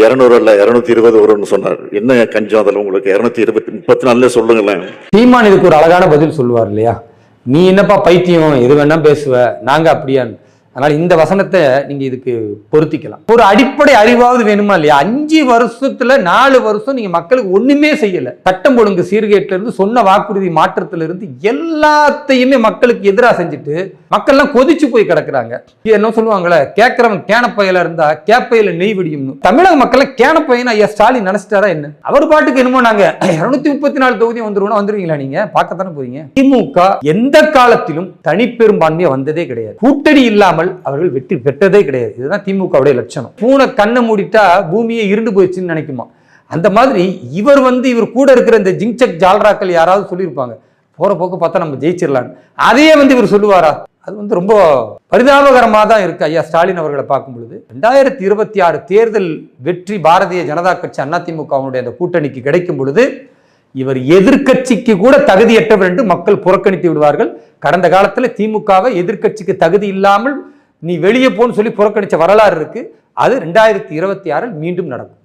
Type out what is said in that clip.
இருநூறு அல்ல இருநூத்தி இருபது வரும்னு சொன்னார். என்ன கஞ்சம் அதில் உங்களுக்கு? இருநூத்தி இருபத்தி முப்பத்தி நாலுல சொல்லுங்களேன். சீமான் இதுக்கு ஒரு அழகான பதில் சொல்லுவார் இல்லையா? நீ என்னப்பா பைத்தியம் எது வேணா பேசுவ நாங்க அப்படியான்னு. அதனால் இந்த வசனத்தை நீங்கள் இதுக்கு பொருத்திக்கலாம். ஒரு அடிப்படை அறிவாவது வேணுமா இல்லையா? அஞ்சு வருஷத்துல நாலு வருஷம் நீங்கள் மக்களுக்கு ஒன்றுமே செய்யலை. சட்டம் ஒழுங்கு சீர்கேட்டிலேருந்து சொன்ன வாக்குறுதி மாற்றத்திலிருந்து எல்லாத்தையுமே மக்களுக்கு எதிராக செஞ்சுட்டு மக்கள்லாம் கொதிச்சு போய் கிடக்குறாங்க. என்ன சொல்லுவாங்களே? கேட்குறவன் கேனப்பையில இருந்தால் கேப்பையில் நெய் விடியும்னு. தமிழக மக்களை கேனப்பையன் ஐயா ஸ்டாலின் நினச்சிட்டாரா என்ன? அவர் பாட்டுக்கு என்னமோ நாங்கள் இரநூத்தி முப்பத்தி நாலு தொகுதி வந்துருவோம்னா வந்துருவீங்களா நீங்கள் பார்க்கத்தானே போறீங்க. திமுக எந்த காலத்திலும் தனிப்பெரும்பான்மையை வந்ததே கிடையாது. கூட்டணி இல்லாமல் இல்லாமல் அவர்கள் வெற்றி பெற்றதே கிடையாது. இதுதான் திமுகவுடைய லட்சணம். பூனை கண்ணை மூடிட்டா பூமியை இருண்டு போயிடுச்சுன்னு நினைக்குமா? அந்த மாதிரி இவர் வந்து இவர் கூட இருக்கிற இந்த ஜிங்சக் ஜால்ராக்கள் யாராவது சொல்லியிருப்பாங்க. போகிற போக்கு பார்த்தா நம்ம ஜெயிச்சிடலான்னு அதையே வந்து இவர் சொல்லுவாரா? அது வந்து ரொம்ப பரிதாபகரமாக தான் இருக்கு ஐயா ஸ்டாலின் அவர்களை பார்க்கும் பொழுது. ரெண்டாயிரத்தி இருபத்தி ஆறு தேர்தல் வெற்றி பாரதிய ஜனதா கட்சி அதிமுகவுடைய அந்த கூட்டணிக்கு கிடைக்கும் பொழுது இவர் எதிர்கட்சிக்கு கூட தகுதியற்றவர் என்று மக்கள் புறக்கணித்து விடுவார்கள். கடந்த காலத்தில் திமுகவை எதிர்கட்சிக்கு தகுதி இல்லாமல் நீ வெளியே போன்னு சொல்லி புறக்கணிச்ச வரலாறு இருக்கு. அது ரெண்டாயிரத்தி இருபத்தி ஆறில் மீண்டும் நடக்கும்.